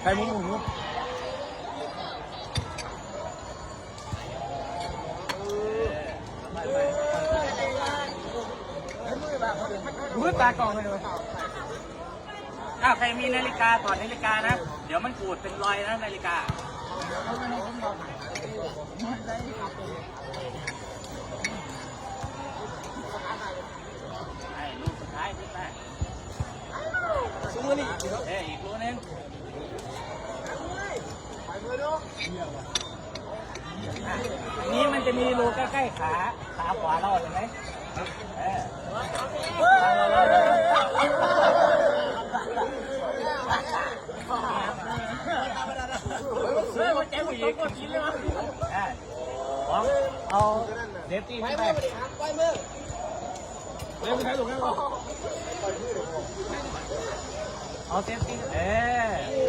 ใครมุ้งมุ้งมือตากล่องเลยอ้าวใครมีนาฬิกาถอดนาฬิกานะ เดี๋ยวมันขูดเป็นรอยนะนาฬิกา อีกลูนึงอันนี้มันจะมีรูใกล้ๆขา ขาขวาเราเห็นไหมเออเฮ้ยมันเจ๊งอีกอะของเอาเซฟตี้ให้ไปเร็วใช้ลูกแค่ก่อนเอาเซฟตี้เออ